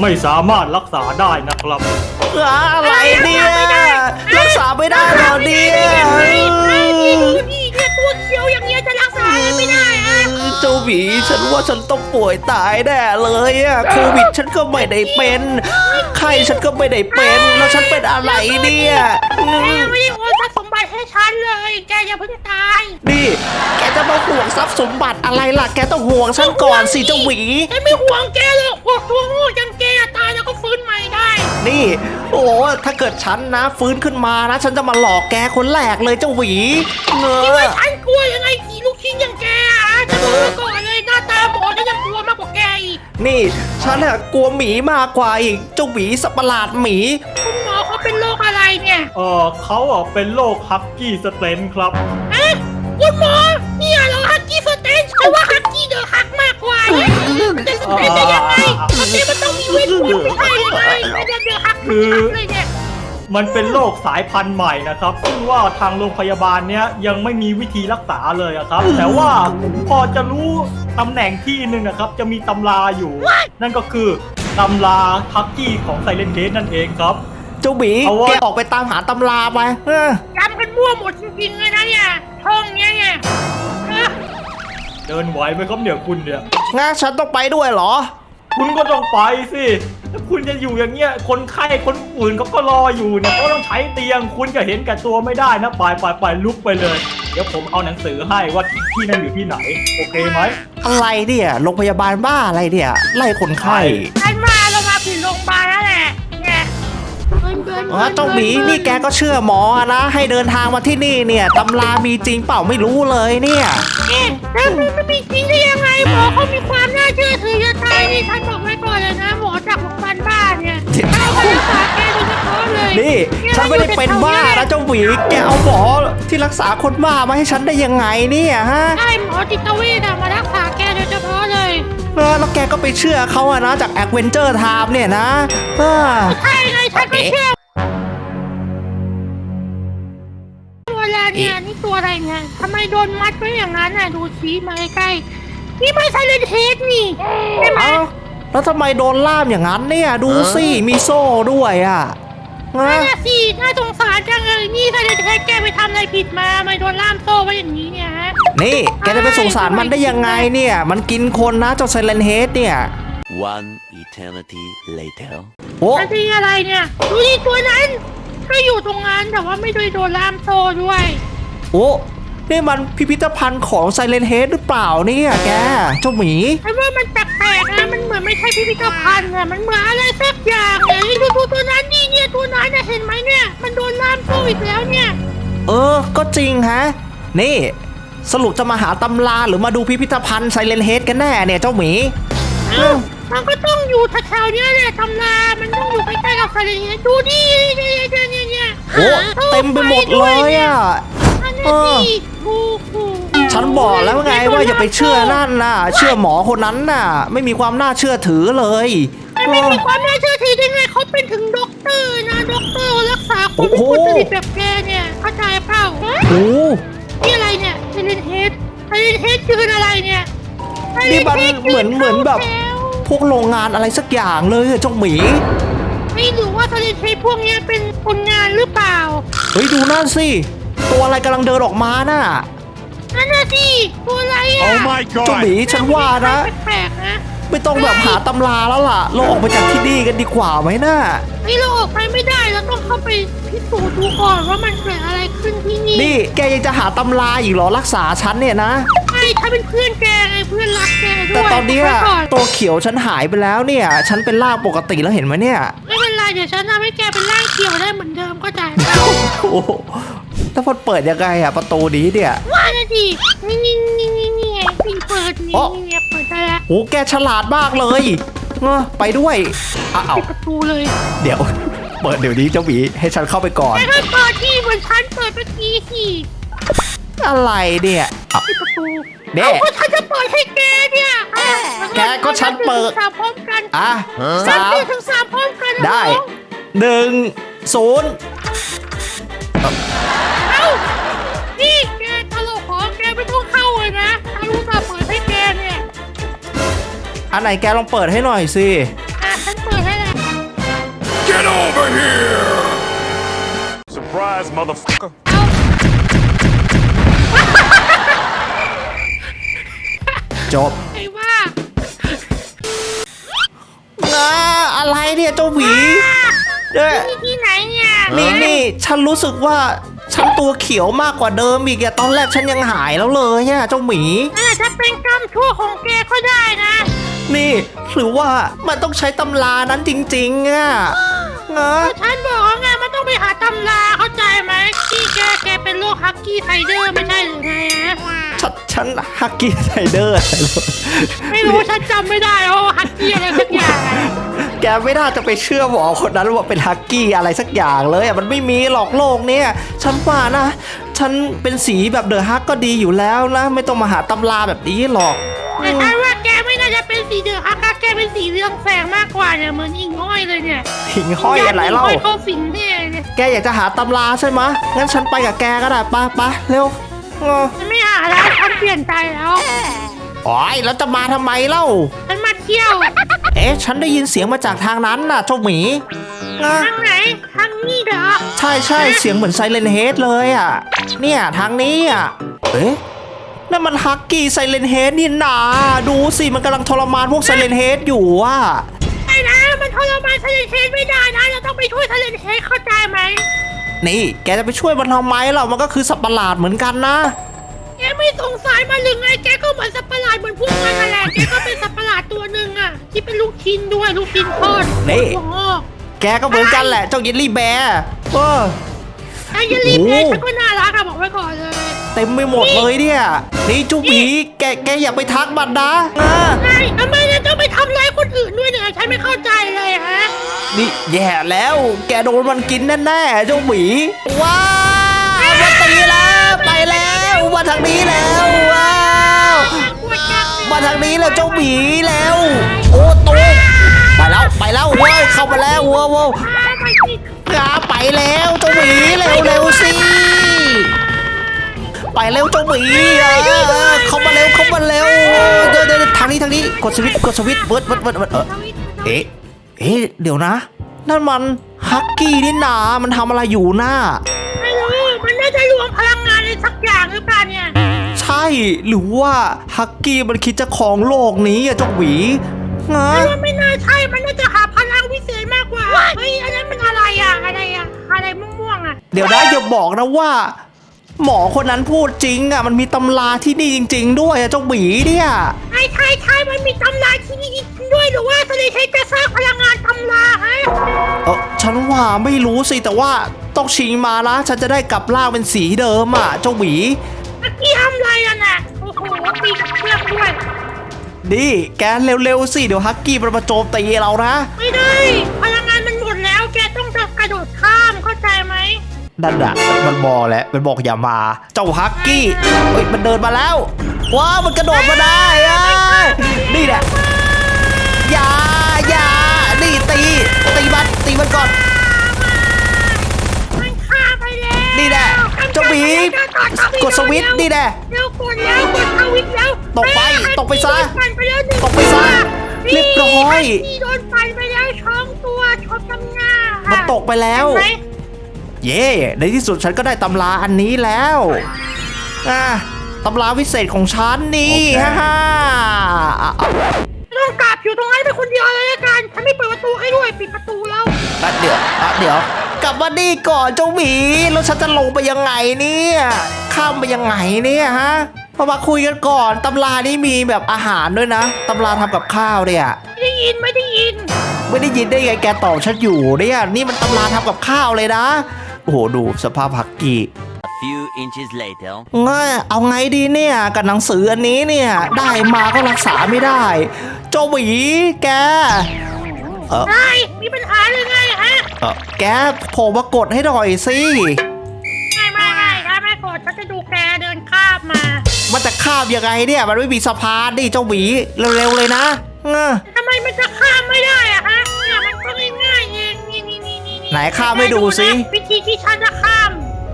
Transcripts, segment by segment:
ไม่สามารถรักษาได้นะครับ อะไรเนี่ยรักษาไม่ได้เหรอเนี่ยนี่เนี่ยตัวเขียวอย่างเงี้ยจะรักษาอะไรไม่ได้อะเจ้าหวีฉันว่าฉันต้องป่วยตายแน่เลยอะโควิดฉันก็ไม่ได้เป็นไข้ฉันก็ไม่ได้เป็นแล้วฉันเป็นอะไรเนี่ยอืแกมไม่ได้โอนทรัพย์สมบัติให้ฉันเลยแกอย่าเพิ่งตายนี่แกจะมาห่วงทรัพย์สมบัติอะไรล่ะแกต้องห่วงฉันก่อนสิเจ้าหวี ฉันไม่ห่วงแกเลยพวกตัวโง่จังแก นี่ โอ้ถ้าเกิดฉันนะฟื้นขึ้นมานะ ฉันจะมาหลอกแกคนแรกเลยเจ้าหวีเนคิดว่าอะฉันกลัวยังไงผีลูกชิ้นอย่างแกอะจะบอกไว้ก่อนเลยหน้าตาหมอฉันยังกลัวมากกว่าแกอีกนี่ ฉันอะกลัวหมีมากกว่าอีกเจ้าหวีสัตว์ประหลาดหมีคุณหมอเขาเป็นโรคอะไรเนี่ยเออเขาอะเป็นโรคฮักกี้สเตนครับฮะคุณหมอเนี่ยเหรอฮักกี้สเตนฉันว่าฮักกี้เดอะฮักมากกว่าเนี่ยมันจะส เตนได้ยังไงมันเนี่ยมันต้องมีเวทมนต์ไม่ใช่ยังไงไม่ได้เดอะฮักมันฮักเลยเนี่ยมันเป็นโรคสายพันธุ์ใหม่นะครับซึ่งว่าทางโรงพยาบาลเนี้ยยังไม่มีวิธีรักษาเลยอะครับ แต่ว่าพอจะรู้ตำแหน่งที่หนึ่งนะครับ จะมีตำราอยู่ นั่นก็คือตำราฮักกี้ของไซเลนเ a นั่นเองครับ เจ้าหมีเอาวะแกออกไปตามหาตำราไปเออจำกันมั่วหมดจริงๆเลยนะเนี่ยช่องเนี้ยเนี่ยฮะ เดินไหวไหมครับเนี่ยคุณเนี่ย งั้นฉันต้องไปด้วยเหรอ คุณก็ต้องไปสิถ้าคุณจะอยู่อย่างเงี้ย คนไข้คนอื่นเขาก็รออยู่เนี่ยเขาต้องใช้เตียง คุณจะเห็นแก่ตัวไม่ได้นะไปไปไปลุกไปเลย เดี๋ยวผมเอาหนังสือให้ว่าที่นั่นอยู่ที่ไหน โอเคไหมอะไรเนี่ยโรงพยาบาลบ้าอะไรเนี่ยไล่คนไข้ ฉันมา เดินเดินอ๋อเจ้าหมีนี่แกก็เชื่อหมอนะ ให้เดินทางมาที่นี่เนี่ยตำรามีจริงเปล่าไม่รู้เลยเนี่ยเนี่ยแล้วมันจะมีจริงได้ยังไงหมอเขามีความน่าเชื่อถือจะตายนี่ฉันบอกไว้ก่อนเลยนะหมอจากโรงพยาบาลบ้าเนี่ยเอาไปรักษาแกโดยเฉพาะเลยนี่ฉันไม่ได้เป็นบ้านะเจ้าหวีแกเอาหมอที่รักษาคนบ้ามาให้ฉันได้ยังไงเนี่ยฮะได้หมอจิตเวชอะมารักษาแกโดยเฉพาะเลยเออแล้วแกก็ไปเชื่อเขาอะนะจากแอคเวนเจอร์ไทม์เนี่ยนะเออใช่ไงฉันไม่เชื่อ ตัวอะไรเนี่ยทำไมโดนมัดไว้อย่างนั้นน่ะ ดูชี้มาใกล้ๆนี่ไม่ใช่เลนเทสนี่ใช่ไหมเอ้าแล้วทำไมโดนล่ามอย่างนั้นเนี่ย ดูสิมีโซ่ด้วยอะนะนั่นน่ะสิน่าสงสารจังเลยนี่ถ้าเลนเทสแกไปทำอะไรผิดมาทำไม่โดนล่ามโซ่ไว้อย่างนี้เนี่ยฮะ นี่แกจะไปสงสารมันได้ยังไงเนี่ย มันกินคนนะเจ้าไซเลนเฮดเนี่ย One eternity later. โอ้แล้วที่อะไรเนี่ย ดูดิตัวนั้นก็อยู่ตรงนั้นแต่ว่าไม่ได้โดนล่ามโซ่ด้วย โอ้นี่มันพิพิธภัณฑ์ของไซเลนเฮดหรือเปล่าเนี่ยแกเจ้าหมีไอ้ว่ามันแปลกๆนะมันเหมือนไม่ใช่พิพิธภัณฑ์อะมันเหมือนอะไรสักอย่างเนี่ยนี่ดูตัวตัวนั้นนี่เนี่ยตัวนั้นเนี่ยเห็นไหมเนี่ยมันโดนล่ามโซ่อีกแล้วเนี่ย เออ ก็จริงฮะ นี่ สรุปจะมาหาตำราหรือมาดูพิพิธภัณฑ์ไซเลนเฮดกันแน่เนี่ยเจ้าหมีเอ้ามันก็ต้องอยู่แถวๆเนี้ยแหละตำรามันต้องอยู่ใกล้ๆกับใครเนี่ยดูดิเนี่ยเนี่ยเนี่ยเนี่ยโอ้เต็มไปหมดเลยอะอันนี้ เออ สิถูกถูกฉันบอกแล้วไงว่าอย่าไปเชื่อนั่นน่ะ เชื่อหมอคนนั้นน่ะ ไม่มีความน่าเชื่อถือเลยมันไม่มีความน่าเชื่อถือได้ไงเขาเป็นถึงด็อกเตอร์นะด็อกเตอร์รักษาคนไม่ควรจะติดแบบแกเนี่ยเข้าใจเปล่าโอ้นี่อะไรเนี่ยเซเลนเฮดเซเลนเฮดคืออะไรเนี่ยนี่มันเหมือนเหมือนแบบแล้วพวกโรงงานอะไรสักอย่างเลยอะเจ้าหมี ไม่รู้ว่าเซเลนเฮดพวกเนี้ยเป็นคนงานหรือเปล่า เฮ้ยดูนั่นสิ ตัวอะไรกำลังเดินออกมาน่ะนั่นน่ะสิตัวอะไรอะ Oh my เจ้าหมีฉันว่านะ แปลกๆนะไม่ต้องแบบหาตำราแล้วล่ะ เราออกไปจากที่นี่กันดีกว่าไหมน่ะไอ้เราออกไปไม่ได้เราต้องเข้าไปพิสูจน์ดูก่อนว่ามันเกิดอะไรขึ้นที่นี่นี่แกยังจะหาตำราอีกเหรอรักษาฉันเนี่ยนะใช่ถ้าเป็นเพื่อนแกไงเพื่อนรักแกด้วยแต่ตอนเนี้ยไว้ก่อนตัวเขียวฉันหายไปแล้วเนี่ย ฉันเป็นร่างปกติแล้วเห็นไหมเนี่ย ไม่เป็นไรเดี๋ยวฉันทำให้แกเป็นร่างเขียวได้เหมือนเดิมก็จ่ายเปล่าโอ้โห แล้วพอเปิดยังไงอะประตูนี้เนี่ย ว่านะดินี่นี่นี่นี่นี่ไงปิงเปิดนี่อ๋อนี่ไงเปิดได้แล้วโหแกฉลาดมากเลยเออไปด้วยอ้าวปิดประตูเลยเดี๋ยว เปิดเดี๋ยวนี้เจ้าหมีให้ฉันเข้าไปก่อนแกก็เปิดที่เหมือนฉันเปิดเมื่อกี้สิอะไรเนี่ยอ้าวปิดประตูเด้ เอาก็ฉันจะเปิดให้แกเนี่ยอะแกก็ฉันเปิดนับหนึ่งถึงสามพร้อมกันอะนัสาบมหนึ่งถึงสามพร้อมกันนะได้น้องหนึ่งศูนย์ เอ้า นี่แกตลกของแกไม่ต้องเข้าเลยนะถ้ารู้จะเปิดให้แกเนี่ย อันไหนแกลองเปิดให้หน่อยสิ อะฉันเปิดให้ Get over here! Surprise, motherfucker. จบไอ้ว่าอ่าอะไรเนี่ยเจ้าหวีเนี่ยที่ที่ไหนเนี่ย นี่นี่ฉันรู้สึกว่า ฉันตัวเขียวมากกว่าเดิมอีกอะตอนแรกฉันยังหายแล้วเลยอะเจ้าหมีอาจจะเป็นกรรมชั่วของแกก็ได้นะ นี่หรือว่ามันต้องใช้ตำรานั้นจริงๆอะเนอะฉันบอกแล้วไงมันต้องไปหาตำราเข้าใจไหมที่แกแกเป็นโรคฮักกี้ไทเดอร์ไม่ใช่หรือไงฮะฉันฉันฮักกี้ไซเดอร์อะไรหรอไม่รู้ฉันจำไม่ได้ว่าฮักกี้อะไรสักอย่างอะ แกไม่น่าจะไปเชื่อหมอคนนั้นว่าเป็นฮักกี้อะไรสักอย่างเลยอะมันไม่มีหรอกโลกเนี่ยฉันว่านะ ฉันเป็นสีแบบเดอะฮักก็ดีอยู่แล้วนะ ไม่ต้องมาหาตำราแบบนี้หรอกแต่ฉันว่าแกไม่น่าจะเป็นสีเดือดฮักค่ะแกเป็นสีเรืองแสงมากกว่าเนี่ยเหมือนอิงห้อยเลยเนี่ยหิ่งห้อยอะไรเล่าหิ่งห้อยเข้าสิงเนี่ยเนี่ยแกอยากจะหาตำราใช่ไหมะงั้นฉันไปกับแกก็ได้ไปะปะเร็วเออ ฉันไม่หาแล้วฉันเปลี่ยนใจแล้ว โอ้ยแล้วจะมาทำไมเล่า ฉันมาเที่ยว เอ๊ะ ฉันได้ยินเสียงมาจากทางนั้นน่ะเจ้าหมีนะทางไหน ทางนี้เหรอใช่ใช่เสียงเหมือนไซเลนเฮดเลยอะ เนี่ยทางนี้อะ เอ๊ะนั่นมันฮักกี้ไซเลนเฮดนี่นาดูสิมันกำลังทรมานพวกไซเลนเฮดอยู่อะไอ้นะ มันทรมานทะเลเทนไม่ได้นะ เราต้องไปช่วยทะเลเทนเข้าใจไหม นี่ แกจะไปช่วยมันทำไมเล่ามันก็คือสัตว์ประหลาดเหมือนกันนะ แกไม่สงสารมันหรือไง แกก็เหมือนสัตว์ประหลาดเหมือนพวกมันนั่นแหละ แกก็เป็นสัตว์ประหลาดตัวหนึ่งอะที่เป็นลูกชิ้นด้วยลูกชิ้นทอดนี่ หัวงอกแกก็เหมือนกันแหละ เจ้าเยลลี่แบร์เออ ไอ้ยาลีเบโอ้สฉันก็น่ารักอะบอกไว้ก่อนเลยเต็มไปหมดเลยเนี่ย นี่เจุหมีแกแกอย่าไปทักมันนะอ่าไอ้ทำไมเนี่ยต้องไปทำร้ายคนอื่นด้วยเนี่ยฉันไม่เข้าใจเลยฮะนี่แย่แล้ว แกโดนมันกินแน่ๆเจ้าหมีว้าวมาตีแล้วไปแล้วมา ทางนี้แล้วว้าวปวดจังเลยมาทางนี้แล้วเจ้าหมีแล้ว โอ้ตูไปแล้วไปแล้วเว้ยเข้ามาแล้วว้าวว้าวอ่าไปสิขาไปแล้วเจ้าหมีเร็วเร็วๆสิไปเร็วเจ้าหมีเออเออเข้ามาเร็วเข้ามาเร็วเดี๋ยวเดี๋ยวเดี๋ยวทางนี้ทางนี้กดสวิตช์กดสวิตช์เบิร์ดเบิร์ดเบิร์ดเบิร์ดเออเอ๊ะเอ๊ะเดี๋ยวนะ นั่นมันฮักกี้นี่นามันทำอะไรอยู่น่าไม่รู้มันน่าจะรวมพลัง หรือเปล่าเนี่ยใช่หรือว่าฮักกี้มันคิดจะครองโลกนี้อะเจ้าหวีฮะว่าไม่น่าใช่ มันน่าจะหาพลังวิเศษมากกว่า เฮ้ย อันนั้นมันอะไรอะ อะไรอะ อะไรม่วงๆอะ เดี๋ยวนะอย่าบอกนะว่า หมอคนนั้นพูดจริงอะมันมีตำราที่นี่จริง ๆ ด้วยอะเจ้าหวีเนี่ยไอ้ไทยไทยมันมีตำราที่นี่ด้วยหรือว่าทะเลเทจะสร้างพลังงานตำราฮะเออฉันว่าไม่รู้สิแต่ว่าต้องชิงมานะฉันจะได้กลับร่างเป็นสีเดิมอะเจ้าหวีเมื่อกี้ทำอะไรอะน่ะโอ้โหตีกับเครื่องด้วยนี่แกเร็วๆสิเดี๋ยวฮักกี้มันมาโจมตีเรานะ ไม่ได้พลังงานมันหมดแล้วแกต้องจะกระโดดข้ามเข้าใจไหม นั่นน่ะมันบอกแล้วมันบอกอย่ามา เจ้าฮักกี้เฮ้ยมันเดินมาแล้ว ว้าวมันกระโดดมาได้อะนี่แหละอย่าอย่านี่ตีตีมันตีมันก่อนมันฆ่าไปแล้วนี่แหละเจ้าหมีกดสวิตช์นี่แหละเร็วกดแล้วกดสวิตช์แล้วตกไปแม่ตกไปซะโดนปั่นไปแล้วหนึ่งตกไปซะตัวเรียบร้อยนี่โดนปั่นไปแล้วช่องตัวชนตำหน้ามัมันตกไปแล้ว เย่ในที่สุดฉันก็ได้ตำราอันนี้แล้วอะตำราวิเศษของฉันนี่ฮ่าฮ่าอะอะต้องกลับอยู่ตรงนั้นเป็นคนเดียวเลยละกัน ฉันไม่เปิดประตูให้ด้วย ปิดประตูแล้วอะเดี๋ยวอะเดี๋ยว กลับมานี่ก่อนเจ้าหมีแล้วฉันจะลงไปยังไงเนี่ยข้ามไปยังไงเนี่ยฮะพอมาคุยกันก่อนตำรานี่มีแบบอาหารด้วยนะตำราทำกับข้าวเนี่ย ไม่ได้ยินไม่ได้ยิน ไม่ได้ยินได้ไงแกตอบฉันอยู่เนี่ยนี่มันตำราทำกับข้าวเลยนะ โอ้โหดูสภาพผักกี A few inches later. เงยเอาไงดีเนี่ยกับหนังสืออันนี้เนี่ย ได้มาก็รักษาไม่ได้เจ้าหมีแก เออได้มีปัญหาเลยไงฮะเออแกโผล่มากดให้หน่อยสิ ไม่ไม่ไม่ถ้าไม่กดฉันจะดูแกเดินข้ามมามันจะข้ามยังไงเนี่ย มันไม่มีสะพานดิเจ้าหมีเร็วๆเลยนะเออทำไมมันจะข้ามไม่ได้ ไหนข้ามให้ดูสินะวิธีที่ฉันจะข้าม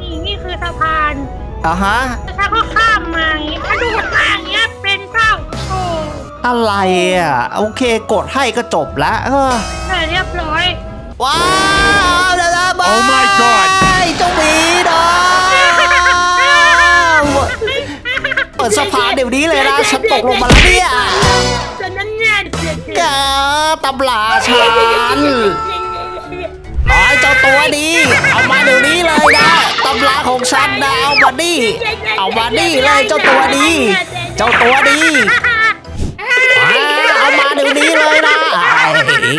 นี่นี่คือสะพานอะฮะแล้วฉันก็ข้ามมาอย่างงี้ถ้าดูมาอย่างเงี้ยเป็นเป้าโอ้อะไรอะโอเคกดให้ก็จบละเออแต่เรียบร้อย ว้าวเดี๋ยวนะบาย Oh my god เจ้าหมีดาวเปิดสะพานเดี๋ยวนี้เลยนะฉันตกลงมาแล้วเนี่ยจะนั่นแน่แกตำลาฉันไอ้เจ้า ตัวดี เอามาเดี๋ยวนี้เลยนะตำราของฉันนะเอามาดิเอามาดิเลยเจ้าตัวดี เจ้าตัวดีอ่าเอามาเดี๋ยวนี้เลยนะไอ้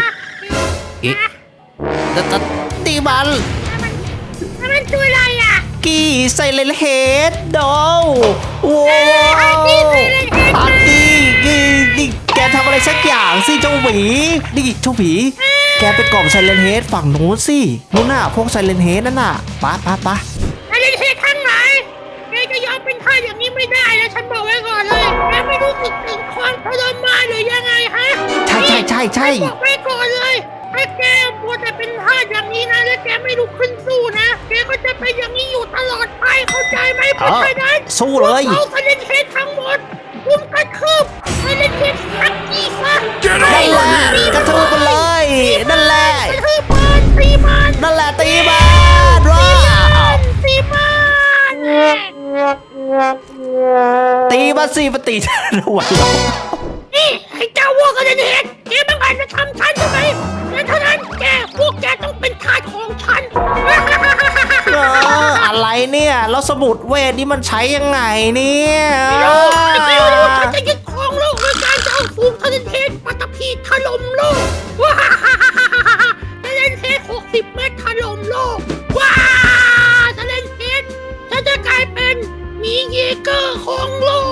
อีกจะตีมันมันตัวอะไรอะ กี่ไซเลนเฮดโดโว้ฮักกี้ Silent Head ฮักกี้นี่แกทำอะไรสักอย่างสิเจ้าหวีนี่เจ้าหวี กไปกล่อมไซเลนเฮดฝั่งนู้นสินู้นน่ะพวกไซเลนเฮดนั่นน่ะปะปะปะอะไรเทข้างไหนแกจะยอมเป็นท่าอย่างนี้ไม่ได้นะฉันบอกไว้ก่อนเลยแกไม่รู้สึกถึงความทรมานหรือยังไงฮะใช่ใช่ใช่ใช่บอกไว้ก่อนเลยถ้าแกมัวแต่เป็นท่าอย่างนี้นะแล้วแกไม่ลุกขึ้นสู้นะแกก็จะเป็นอย่างนี้อยู่ตลอดไปเข้าใจไหมเพราะฉะนั้นสู้เลยเอาสเลนเทสทั้งหมดคุมกระทืบสเลนเทสทัก ว่าซีปฏิจารวันนี่ไอ้เจ้าวัวก็จะเห็นแกบังอาจจะทำฉันใช่ไหมและเท่านั้นแกพวกแกต้องเป็นทาสของฉันอะไรเนี่ย แล้วสมุดเวทนี่มันใช้ยังไงเนี่ยไม่จะยึดครองโลกโดยการจะเอาฟูงทะเลเทศมาตะพีถล่มโลกว้าฮ่ทะเลเทศหกสิบเมตรถล่มโลกว้าทะเลเทศฉันจะกลายเป็นมีเยเกอร์ของโลก